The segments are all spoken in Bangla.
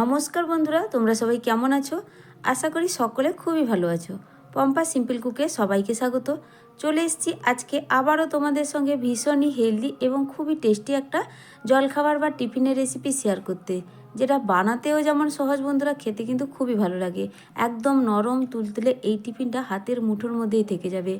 নমস্কার বন্ধুরা, তোমরা সবাই কেমন আছো? আশা করি সকলে খুবই ভালো আছো। পম্পা সিম্পল কুকে সবাইকে স্বাগত। চলে এসেছি আজকে আবারও তোমাদের সঙ্গে ভীষণই হেলদি এবং খুবই টেস্টি একটা জলখাবার বা টিফিনের রেসিপি শেয়ার করতে, যেটা বানাতেও যেমন সহজ বন্ধুরা, খেতে কিন্তু খুবই ভালো লাগে। একদম নরম তুলতুলে এই টিফিনটা হাতের মুঠোর মধ্যেই থেকে যাবে।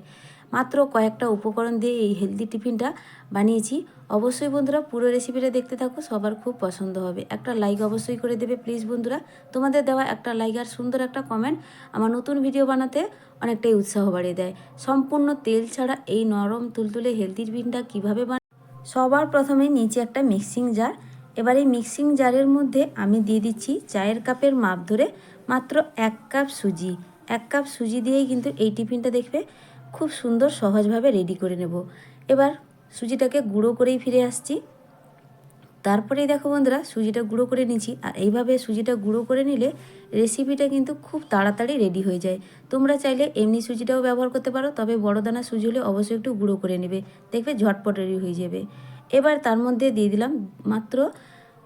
মাত্র কয়েকটা উপকরণ দিয়ে এই হেলদি টিফিনটা বানিয়েছি। অবশ্যই বন্ধুরা পুরো রেসিপিটা দেখতে থাকো, সবার খুব পছন্দ হবে। একটা লাইক অবশ্যই করে দেবে প্লিজ বন্ধুরা। তোমাদের দেওয়া একটা লাইক আর সুন্দর একটা কমেন্ট আমার নতুন ভিডিও বানাতে অনেকটাই উৎসাহ বাড়িয়ে দেয়। সম্পূর্ণ তেল ছাড়া এই নরম তুলতুলে হেলদি টিফিনটা কীভাবে বান সবার প্রথমে নিচে একটা মিক্সিং জার এবার এই মিক্সিং জারের মধ্যে আমি দিয়ে দিচ্ছি চায়ের কাপের মাপ ধরে মাত্র এক কাপ সুজি। এক কাপ সুজি দিয়েই কিন্তু এই টিফিনটা দেখবে খুব সুন্দর সহজভাবে রেডি করে নেব। এবার সুজিটাকে গুঁড়ো করেই ফিরে আসছি। তারপরেই দেখো বন্ধুরা, সুজিটা গুঁড়ো করে নিচ্ছি আর এইভাবে সুজিটা গুঁড়ো করে নিলে রেসিপিটা কিন্তু খুব তাড়াতাড়ি রেডি হয়ে যায়। তোমরা চাইলে এমনি সুজিটাও ব্যবহার করতে পারো, তবে বড় দানা সুজি হলে অবশ্যই একটু গুঁড়ো করে নেবে। দেখবে ঝটপট রেডি হয়ে যাবে। এবার তার মধ্যে দিয়ে দিলাম মাত্র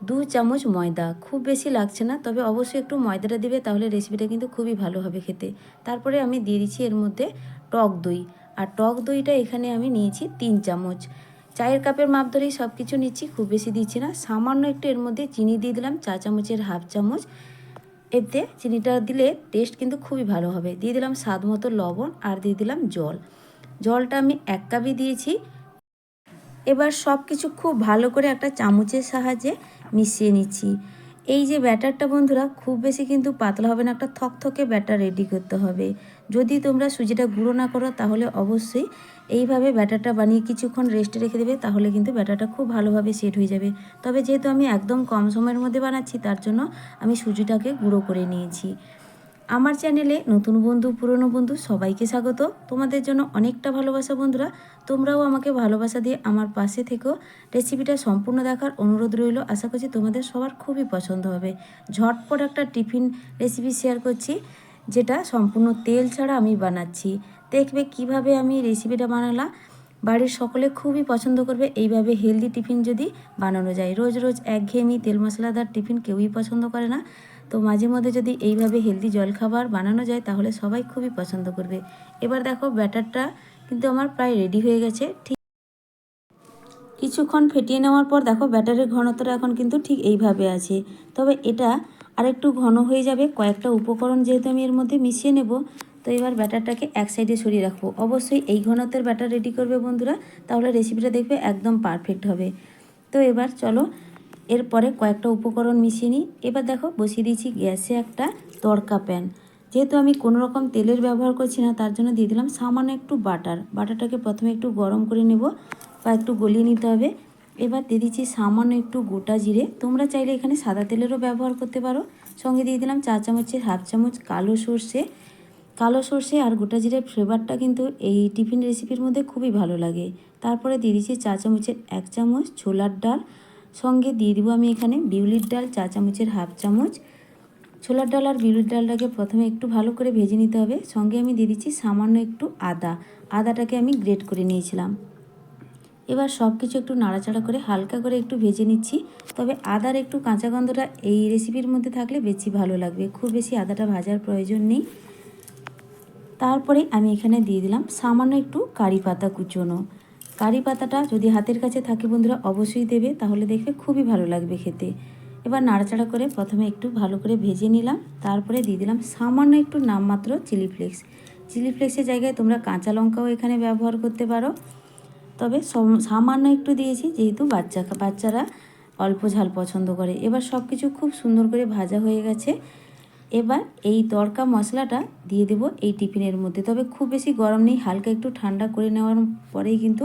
দু চামচ ময়দা, খুব বেশি লাগছে না, তবে অবশ্যই একটু ময়দাটা দিবে, তাহলে রেসিপিটা কিন্তু খুবই ভালো হবে খেতে। তারপরে আমি দিয়ে দিচ্ছি এর মধ্যে টক দই, আর টক দইটা এখানে আমি নিয়েছি তিন চামচ। চায়ের কাপের মাপ ধরেই সব কিছু নিচ্ছি, খুব বেশি দিচ্ছি না। সামান্য একটু এর মধ্যে চিনি দিয়ে দিলাম, চা চামচের হাফ চামচ। এতে চিনিটা দিলে টেস্ট কিন্তু খুবই ভালো হবে। দিয়ে দিলাম স্বাদ মতো লবণ, আর দিয়ে দিলাম জল। জলটা আমি এক কাপই দিয়েছি। এবার সব কিছু খুব ভালো করে একটা চামচের সাহায্যে মিশিয়ে নিচ্ছি। এই যে ব্যাটারটা বন্ধুরা, খুব বেশি কিন্তু পাতলা হবে না, একটা থকথকে ব্যাটার রেডি করতে হবে। যদি তোমরা সুজিটা গুঁড়ো না করো, তাহলে অবশ্যই এইভাবে ব্যাটারটা বানিয়ে কিছুক্ষণ রেস্টে রেখে দেবে, তাহলে কিন্তু ব্যাটারটা খুব ভালোভাবে সেট হয়ে যাবে। তবে যেহেতু আমি একদম কম সময়ের মধ্যে বানাচ্ছি, তার জন্য আমি সুজিটাকে গুঁড়ো করে নিয়েছি। আমার চ্যানেলে নতুন বন্ধু, পুরনো বন্ধু সবাইকে স্বাগত। তোমাদের জন্য অনেকটা ভালোবাসা বন্ধুরা, তোমরাও আমাকে ভালোবাসা দিয়ে আমার পাশে থেকেও রেসিপিটা সম্পূর্ণ দেখার অনুরোধ রইল। আশা করছি তোমাদের সবার খুবই পছন্দ হবে। ঝটপট একটা টিফিন রেসিপি শেয়ার করছি, যেটা সম্পূর্ণ তেল ছাড়া আমি বানাচ্ছি। দেখবে কীভাবে আমি রেসিপিটা বানালাম। বাড়ির সকলে খুবই পছন্দ করবে, এইভাবে হেলদি টিফিন যদি বানানো যায়। রোজ রোজ একঘেয়েমি তেল মশলাদার টিফিন কেউই পছন্দ করে না। তো মাঝে মধ্যে যদি এইভাবে হেলদি জলখাবার বানানো যায়, তাহলে সবাই খুবই পছন্দ করবে। এবার দেখো ব্যাটারটা কিন্তু আমার প্রায় রেডি হয়ে গেছে। ঠিক কিছুক্ষণ ফেটিয়ে নেওয়ার পর দেখো ব্যাটারের ঘনত্বটা এখন কিন্তু ঠিক এইভাবে আছে। তবে এটা আরেকটু ঘন হয়ে যাবে। কয়েকটা উপকরণ যেহেতু আমি এর মধ্যে মিশিয়ে নেব, তো এবার ব্যাটারটাকে এক সাইডে সরিয়ে রাখব। অবশ্যই এই ঘনত্বের ব্যাটার রেডি করবে বন্ধুরা, তাহলে রেসিপিটা দেখবে একদম পারফেক্ট হবে। তো এবার চলো এরপরে কয়েকটা উপকরণ মিশিয়ে নিই। এবার দেখো, বসিয়ে দিয়েছি গ্যাসে একটা তড়কা প্যান। যেহেতু আমি কোনো রকম তেলের ব্যবহার করছি না, তার জন্য দিয়ে দিলাম সামান্য একটু বাটার। বাটারটাকে প্রথমে একটু গরম করে নেব বা একটু গলিয়ে নিতে হবে। এবার দিয়ে দিচ্ছি সামান্য একটু গোটা জিরে। তোমরা চাইলে এখানে সাদা তেলেরও ব্যবহার করতে পারো। সঙ্গে দিয়ে দিলাম চা চামচের হাফ চামচ কালো সর্ষে। কালো সর্ষে আর গোটা জিরের ফ্লেভারটা কিন্তু এই টিফিন রেসিপির মধ্যে খুবই ভালো লাগে। তারপরে দিয়ে দিচ্ছি চা চামচের এক চামচ ছোলার ডাল। সঙ্গে দিয়ে দিব আমি এখানে বিউলির ডাল, চা চামচের হাফ চামচ। ছোলার ডাল আর বিউলির ডালটাকে প্রথমে একটু ভালো করে ভেজে নিতে হবে। সঙ্গে আমি দিয়ে দিচ্ছি সামান্য একটু আদা। আদাটাকে আমি গ্রেট করে নিয়েছিলাম। এবার সব কিছু একটু নাড়াচাড়া করে হালকা করে একটু ভেজে নিচ্ছি। তবে আদার একটু কাঁচা গন্ধটা এই রেসিপির মধ্যে থাকলে বেশি ভালো লাগবে। খুব বেশি আদাটা ভাজার প্রয়োজন নেই। তারপরে আমি এখানে দিয়ে দিলাম সামান্য একটু কারি পাতা কুচোনো। কারি পাতাটা যদি হাতের কাছে থাকে বন্ধুরা, অবশ্যই দেবে, তাহলে দেখবে খুবই ভালো লাগবে খেতে। এবার নাড়াচাড়া করে প্রথমে একটু ভালো করে ভেজে নিলাম, তারপরে দিয়ে দিলাম সামান্য একটু নামমাত্র চিলি ফ্লেক্স। চিলি ফ্লেক্সের জায়গায় তোমরা কাঁচা লঙ্কাও এখানে ব্যবহার করতে পারো। তবে সামান্য একটু দিয়েছি, যেহেতু বাচ্চা, বাচ্চারা অল্প ঝাল পছন্দ করে। এবার সব কিছু খুব সুন্দর করে ভাজা হয়ে গেছে। এবার এই তড়কা মশলাটা দিয়ে দেব এই টিফিনের মধ্যে। তবে খুব বেশি গরম নেই, হালকা একটু ঠান্ডা করে নেওয়ার পরেই কিন্তু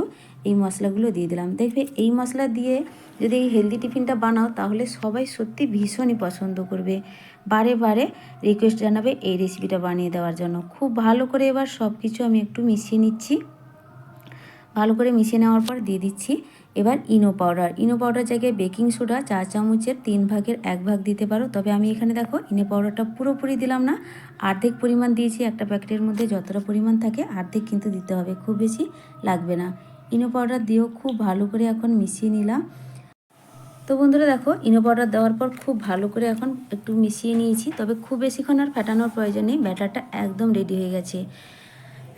এই মশলাগুলো দিয়ে দিলাম। দেখবে এই মশলা দিয়ে যদি এই হেলদি টিফিনটা বানাও, তাহলে সবাই সত্যি ভীষণই পছন্দ করবে। বারে বারে রিকোয়েস্ট জানাবে এই রেসিপিটা বানিয়ে দেওয়ার জন্য। খুব ভালো করে এবার সব কিছু আমি একটু মিশিয়ে নিচ্ছি। ভালো করে মিশিয়ে নেওয়ার পর দিয়ে দিচ্ছি এবার ইনো পাউডার। ইনো পাউডার জায়গায় বেকিং সোডা চা চামচের তিন ভাগের এক ভাগ দিতে পারো। তবে আমি এখানে দেখো, ইনো পাউডারটা পুরোপুরি দিলাম না। অর্ধেক পরিমাণ দিয়েছি একটা প্যাকেটের মধ্যে, যতটা পরিমাণ থাকে অর্ধেক কিন্তু দিতে হবে, খুব বেশি লাগবে না। ইনো পাউডার দিয়েও খুব ভালো করে এখন মিশিয়ে নিলাম। তো বন্ধুরা দেখো, ইনো পাউডার দেওয়ার পর খুব ভালো করে এখন একটু মিশিয়ে নিয়েছি, তবে খুব বেশিক্ষণ আর ফেটানোর প্রয়োজন নেই, ব্যাটারটা একদম রেডি হয়ে গেছে।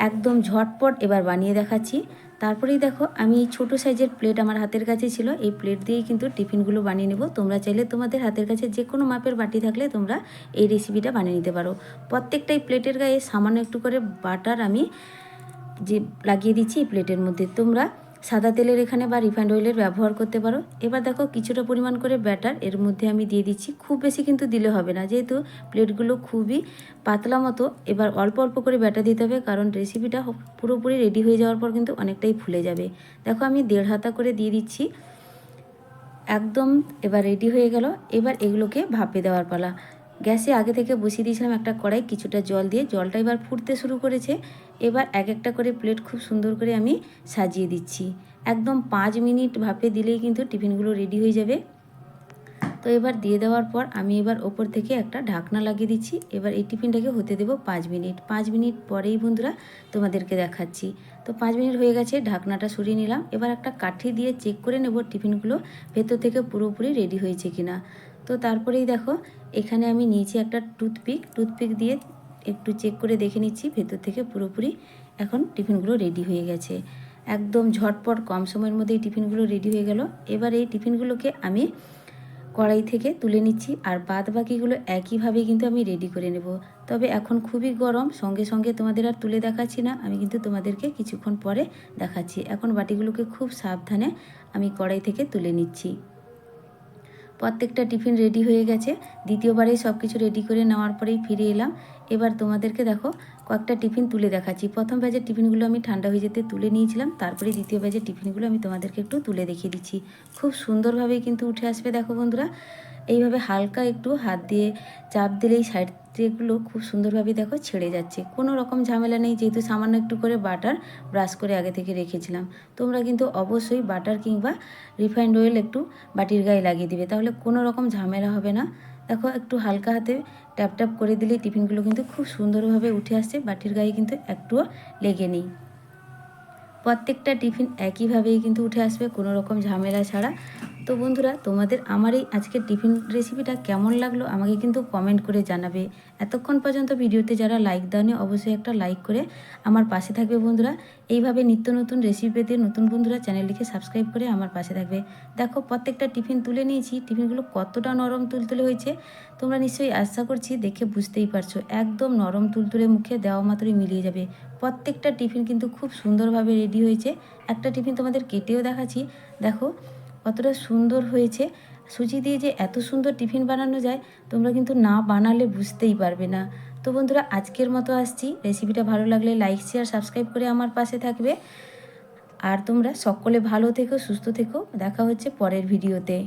একদম ঝটপট এবার বানিয়ে দেখাচ্ছি। তারপরেই দেখো, আমি এই ছোটো সাইজের প্লেট আমার হাতের কাছে ছিল। এই প্লেট দিয়েই কিন্তু টিফিনগুলো বানিয়ে নেব। তোমরা চাইলে তোমাদের হাতের কাছে যে কোনো মাপের বাটি থাকলে তোমরা এই রেসিপিটা বানিয়ে নিতে পারো। প্রত্যেকটাই প্লেটের গায়ে সামান্য একটু করে বাটার আমি যে লাগিয়ে দিচ্ছি এই প্লেটের মধ্যে। তোমরা সাদা তেলের এখানে বা রিফাইন্ড অয়েলের ব্যবহার করতে পারো। এবার দেখো কিছুটা পরিমাণ করে ব্যাটার, এর মধ্যে আমি দিয়ে দিচ্ছি। খুব বেশি কিন্তু দিলে হবে না, যেহেতু প্লেটগুলো খুবই পাতলা মতো। এবার অল্প অল্প করে ব্যাটার দিতে হবে, কারণ রেসিপিটা পুরোপুরি রেডি হয়ে যাওয়ার পর কিন্তু অনেকটাই ফুলে যাবে। দেখো আমি দেড় হাতা করে দিয়ে দিচ্ছি। একদম এবার রেডি হয়ে গেল। এবার এগুলোকে ভাপে দেওয়ার পালা। গ্যাসে আগে থেকে বসিয়ে দিয়েছিলাম একটা কড়াই, কিছুটা জল দিয়ে। জলটা এবার ফুটতে শুরু করেছে। এবার এক একটা করে প্লেট খুব সুন্দর করে আমি সাজিয়ে দিচ্ছি। একদম পাঁচ মিনিট ভাপে দিলেই কিন্তু টিফিনগুলো রেডি হয়ে যাবে। তো এবার দিয়ে দেওয়ার পর আমি এবার ওপর থেকে একটা ঢাকনা লাগিয়ে দিচ্ছি। এবার এই টিফিনটাকে হতে দেবো পাঁচ মিনিট। পাঁচ মিনিট পরেই বন্ধুরা তোমাদেরকে দেখাচ্ছি। তো পাঁচ মিনিট হয়ে গেছে, ঢাকনাটা সরিয়ে নিলাম। এবার একটা কাঠি দিয়ে চেক করে নেব টিফিনগুলো ভেতর থেকে পুরোপুরি রেডি হয়েছে কিনা। তো তারপরেই দেখো এখানে আমি নিয়েছি একটা টুথপিক। টুথপিক দিয়ে একটু চেক করে দেখে নিচ্ছি, ভেতর থেকে পুরোপুরি এখন টিফিনগুলো রেডি হয়ে গেছে। একদম ঝটপট কম সময়ের মধ্যে এই টিফিনগুলো রেডি হয়ে গেল। এবার এই টিফিনগুলোকে আমি কড়াই থেকে তুলে নিচ্ছি আর বাদ বাকিগুলো একইভাবে কিন্তু আমি রেডি করে নেব। তবে এখন খুবই গরম, সঙ্গে সঙ্গে তোমাদের আর তুলে দেখাচ্ছি না, আমি কিন্তু তোমাদেরকে কিছুক্ষণ পরে দেখাচ্ছি। এখন বাটিগুলোকে খুব সাবধানে আমি কড়াই থেকে তুলে নিচ্ছি। প্রত্যেকটা টিফিন রেডি হয়ে গেছে। দ্বিতীয়বারেই সব কিছু রেডি করে নেওয়ার পরেই ফিরে এলাম। এবার তোমাদেরকে দেখো, কয়েকটা টিফিন তুলে দেখাচ্ছি। প্রথম ব্যাচের টিফিনগুলো আমি ঠান্ডা হয়ে যেতে তুলে নিয়েছিলাম। তারপরে দ্বিতীয় ব্যাচের টিফিনগুলো আমি তোমাদেরকে একটু তুলে দেখিয়ে দিচ্ছি। খুব সুন্দরভাবেই কিন্তু উঠে আসবে, দেখো বন্ধুরা। এইভাবে হালকা একটু হাত দিয়ে চাপ দিলেই সাইড যেগুলো খুব সুন্দরভাবে দেখো ছেড়ে যাচ্ছে। কোনো রকম ঝামেলা নেই, যেহেতু সামান্য একটু করে বাটার ব্রাশ করে আগে থেকে রেখেছিলাম। তোমরা কিন্তু অবশ্যই বাটার কিংবা রিফাইন্ড অয়েল একটু বাটির গায়ে লাগিয়ে দিবে, তাহলে কোনো রকম ঝামেলা হবে না। দেখো, একটু হালকা হাতে ট্যাপ ট্যাপ করে দিলে টিফিনগুলো কিন্তু খুব সুন্দরভাবে উঠে আসছে, বাটির গায়ে কিন্তু একটুও লেগে নেই। প্রত্যেকটা টিফিন একইভাবেই কিন্তু উঠে আসবে, কোনো রকম ঝামেলা ছাড়া। তো বন্ধুরা, তোমাদের আমার এই আজকের টিফিন রেসিপিটা কেমন লাগল আমাকে কিন্তু কমেন্ট করে জানাবে। এতক্ষণ পর্যন্ত ভিডিওতে যারা লাইক দেয়নি অবশ্যই একটা লাইক করে আমার পাশে থাকবে বন্ধুরা। এইভাবে নিত্য নতুন রেসিপি পেতে নতুন বন্ধুরা চ্যানেলটিকে সাবস্ক্রাইব করে আমার পাশে থাকবে। দেখো, প্রত্যেকটা টিফিন তুলে নিয়েছি। টিফিনগুলো কতটা নরম তুলতুলে হয়েছে, তোমরা নিশ্চয়ই আশা করছি দেখে বুঝতেই পারছ। একদম নরম তুলতুলে মুখে দেওয়া মাত্রই মিলিয়ে যাবে। প্রত্যেকটা টিফিন কিন্তু খুব সুন্দরভাবে রেডি হয়েছে। একটা টিফিন তোমাদের কেটেও দেখাচ্ছি। দেখো কতটা সুন্দর হয়েছে। সুজি দিয়ে যে এত সুন্দর টিফিন বানানো যায়, তোমরা কিন্তু না বানালে বুঝতেই পারবে না। তো বন্ধুরা, আজকের মতো আসছি। রেসিপিটা ভালো লাগলে লাইক শেয়ার সাবস্ক্রাইব করে আমার পাশে থাকবে। আর তোমরা সকলে ভালো থেকো, সুস্থ থেকো। দেখা হচ্ছে পরের ভিডিওতে।